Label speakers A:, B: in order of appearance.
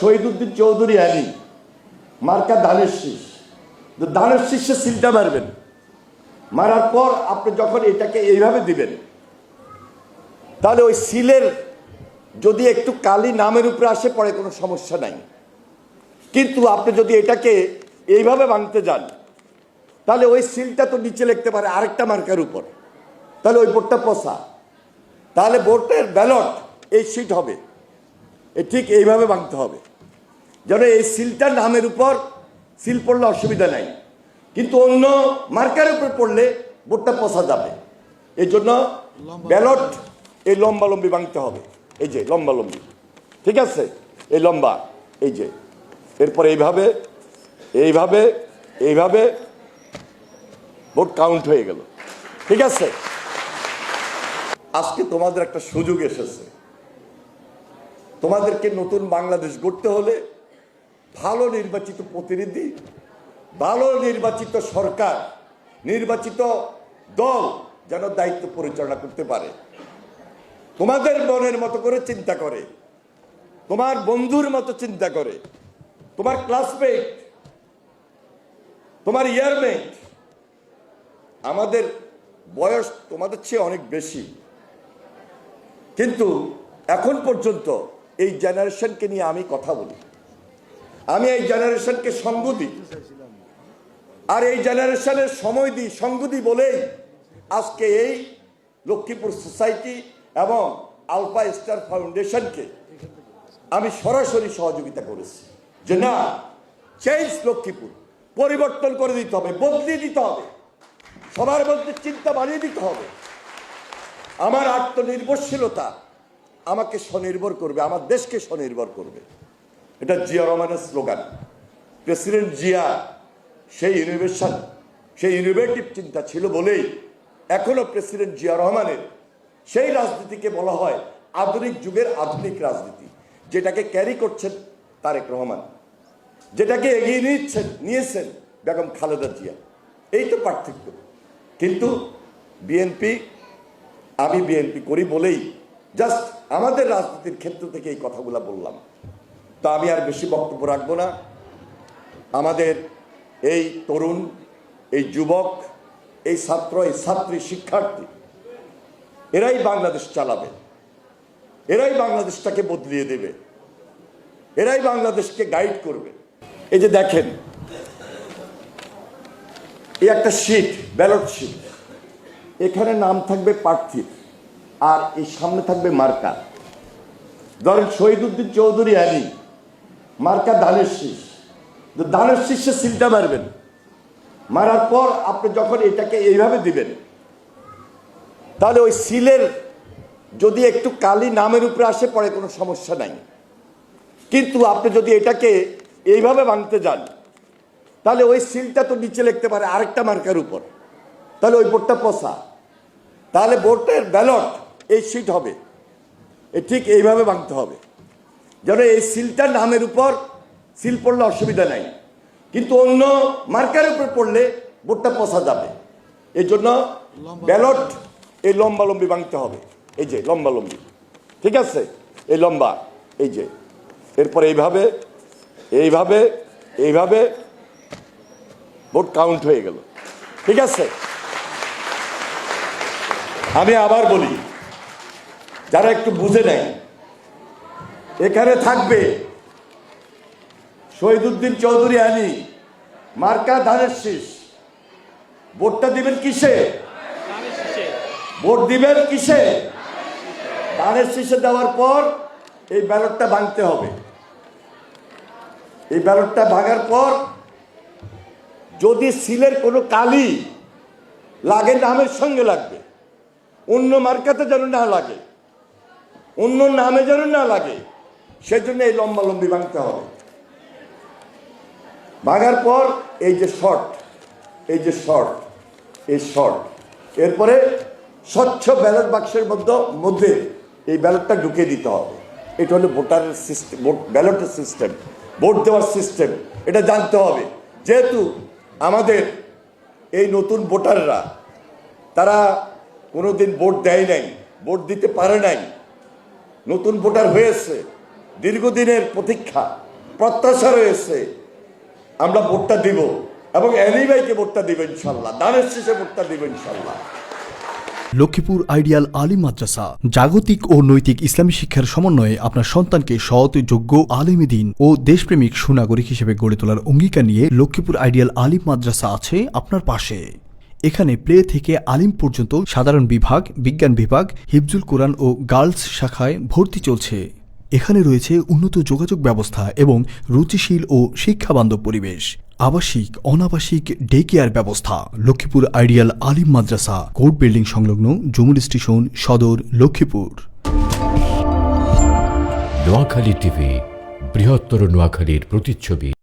A: শহীদুদ্দিন চৌধুরী আলী, মার্কা দানের শীষ। দানের শীর্ষে সিলটা মারবেন। মারার পর আপনি যখন এটাকে এইভাবে দিবেন, তাহলে ওই সিলের যদি একটু কালি নামের উপরে আসে পড়ে কোনো সমস্যা নাই। কিন্তু আপনি যদি এটাকে এইভাবে ভাঙতে যান, তাহলে ওই সিলটা তো নিচে লিখতে পারে আরেকটা মার্কার উপর। তাহলে ওই বোর্ডটা পচা। তাহলে বোর্ডের ব্যালট এই সিট হবে। ঠিক এইভাবে ভাঙতে হবে। যেন এই সিলটার নামের উপর সিল পড়লে অসুবিধা নাই। কিন্তু অন্য মার্কার উপর পড়লে বোর্ডটা পচা যাবে। এই জন্য ব্যালট এই লম্বা লম্বি ভাঙতে হবে। এই যে লম্বা লম্বি। ঠিক আছে? এই লম্বা, এই যে। এরপর এইভাবে এইভাবে এইভাবে ভোট কাউন্ট হয়ে গেল। ঠিক আছে? আজকে তোমাদের একটা সুযোগ এসেছে। তোমাদেরকে নতুন বাংলাদেশ গড়তে হলে ভালো নির্বাচিত প্রতিনিধি, ভালো নির্বাচিত সরকার, নির্বাচিত দল যেন দায়িত্ব পরিচালনা করতে পারে। তোমাদের মনের মতো করে চিন্তা করে। তোমার বন্ধুর মতো চিন্তা করে। তোমার ক্লাসমেট তোমার ইয়ারমেট আমাদের বয়স তোমাদের চেয়ে অনেক বেশি। কিন্তু এখন পর্যন্ত এই জেনারেশনকে নিয়ে আমি কথা বলি। আমি এই জেনারেশনকে সঙ্গ দিই আর এই জেনারেশনের সময় দিই সঙ্গ দিই বলেই আজকে এই লক্ষ্মীপুর সোসাইটি এবং আলফা স্টার ফাউন্ডেশনকে আমি সরাসরি সহযোগিতা করেছি যে না চেঞ্জ লক্ষ্মীপুর, পরিবর্তন করে দিতে হবে, বদলে দিতে হবে, সবার মধ্যে চিন্তা বানিয়ে দিতে হবে। আমার আত্মনির্ভরশীলতা আমাকে স্বনির্ভর করবে, আমার দেশকে স্বনির্ভর করবে। এটা জিয়া রহমানের স্লোগান। প্রেসিডেন্ট জিয়া, সেই ইনোভেশন সেই ইনোভেটিভ চিন্তা ছিল বলেই এখনও প্রেসিডেন্ট জিয়া রহমানের সেই রাজনীতিকে বলা হয় আধুনিক যুগের আধুনিক রাজনীতি, যেটাকে ক্যারি করছেন তারেক রহমান, যেটাকে এগিয়ে নিচ্ছেন নিয়েছেন বেগম খালেদা জিয়া। এই তো পার্থক্য। কিন্তু বিএনপি, আমি বিএনপি করি বলেই জাস্ট আমাদের রাজনীতির ক্ষেত্র থেকে এই কথাগুলো বললাম। তো আমি আর বেশি বক্তব্য রাখব না। আমাদের এই তরুণ, এই যুবক, এই ছাত্র, এই ছাত্রী, শিক্ষার্থী, এরাই বাংলাদেশ চালাবে। এরাই বাংলাদেশটাকে বদলিয়ে দেবে। এরাই বাংলাদেশকে গাইড করবে। এই যে দেখেন, এই একটা শিট ব্যালট শিট এখানে নাম থাকবে প্রার্থীর আর এই সামনে থাকবে মার্কা ধরেন শহীদ উদ্দিন চৌধুরী আলী মার্কা দানের শীষ। তো দানের শীর্ষে সিলটা মারবেন। মারার পর আপনি যখন এটাকে এইভাবে দিবেন, তাহলে ওই সিলের যদি একটু কালি নামের উপরে আসে পড়ে কোনো সমস্যা নাই। কিন্তু আপনি যদি এটাকে এইভাবে ভাঙতে যান, তাহলে ওই সিলটা তো নিচে লিখতে পারে আরেকটা মার্কার উপর। তাহলে ওই বোর্ডটা পচা। তাহলে বোর্ডের ব্যালট এই সিট হবে। এ ঠিক এইভাবে ভাঙতে হবে। যেন এই সিলটার নামের উপর সিল পড়লে অসুবিধা নাই। কিন্তু অন্য মার্কার উপর পড়লে বোর্ডটা পচা যাবে। এই জন্য ব্যালট এই লম্বা লম্বি ভাঙতে হবে। এই যে লম্বা লম্বি। ঠিক আছে? এই লম্বা, এই যে। এরপর এইভাবে এইভাবে এইভাবে ভোট কাউন্ট হয়ে গেল। ঠিক আছে? আমি আবার বলি, যারা একটু বুঝে নেয় এখানে থাকবে শহীদুদ্দিন চৌধুরী আলী, মার্কা ধানের শীষ। ভোটটা দিবেন কিসে? ভোট দিবেন কিসে? ধানের শীষে দেওয়ার পর এই ব্যালটটা ভাঙতে হবে। এই ব্যালটটা ভাঙার পর যদি সিলের কোনো কালি লাগে, নামের সঙ্গে লাগবে। অন্য মার্কাতে যেন না লাগে, অন্য নামে যেন না লাগে সেজন্য এই লম্বা লম্বি ভাঙতে হবে। ভাঙার পর এই যে শর্ট, এই যে শর্ট, এই শর্ট, এরপরে স্বচ্ছ ব্যালট বাক্সের মধ্যে মধ্যে এই ব্যালটটা ঢুকিয়ে দিতে হবে। এটা হলো ভোটারের সিস্টেম, ভোট, ব্যালটের সিস্টেম, ভোট দেওয়ার সিস্টেম, এটা জানতে হবে। যেহেতু আমাদের এই নতুন ভোটাররা, তারা কোনোদিন ভোট দেয় নাই, ভোট দিতে পারে নাই, নতুন ভোটার হয়েছে দীর্ঘদিনের প্রতীক্ষা, প্রত্যাশা রয়েছে। আমরা ভোটটা দিব এবং এনি ভাইকে ভোটটা দিব ইনশাল্লাহ, দানের শেষে ভোটটা দিব ইনশাল্লাহ।
B: লক্ষ্মীপুর আইডিয়াল আলিম মাদ্রাসা, জাগতিক ও নৈতিক ইসলামী শিক্ষার সমন্বয়ে আপনার সন্তানকে সৎ, যোগ্য, আলেমী দিন ও দেশপ্রেমিক সুনাগরিক হিসেবে গড়ে তোলার অঙ্গীকার নিয়ে লক্ষ্মীপুর আইডিয়াল আলিম মাদ্রাসা আছে আপনার পাশে। এখানে প্লে থেকে আলিম পর্যন্ত সাধারণ বিভাগ, বিজ্ঞান বিভাগ, হিফজুল কোরআন ও গার্লস শাখায় ভর্তি চলছে। এখানে রয়েছে উন্নত যোগাযোগ ব্যবস্থা এবং রুচিশীল ও শিক্ষাবান্ধব পরিবেশ, আবাসিক, অনাবাসিক ডে কেয়ার ব্যবস্থা, Lakshmipur ideal Alim Madrasa, court building সংলগ্ন জুমুল স্টেশন সদর লক্ষ্মীপুর।
C: নোয়াখালী টিভি, বৃহত্তর নোয়াখালীর প্রতিচ্ছবি।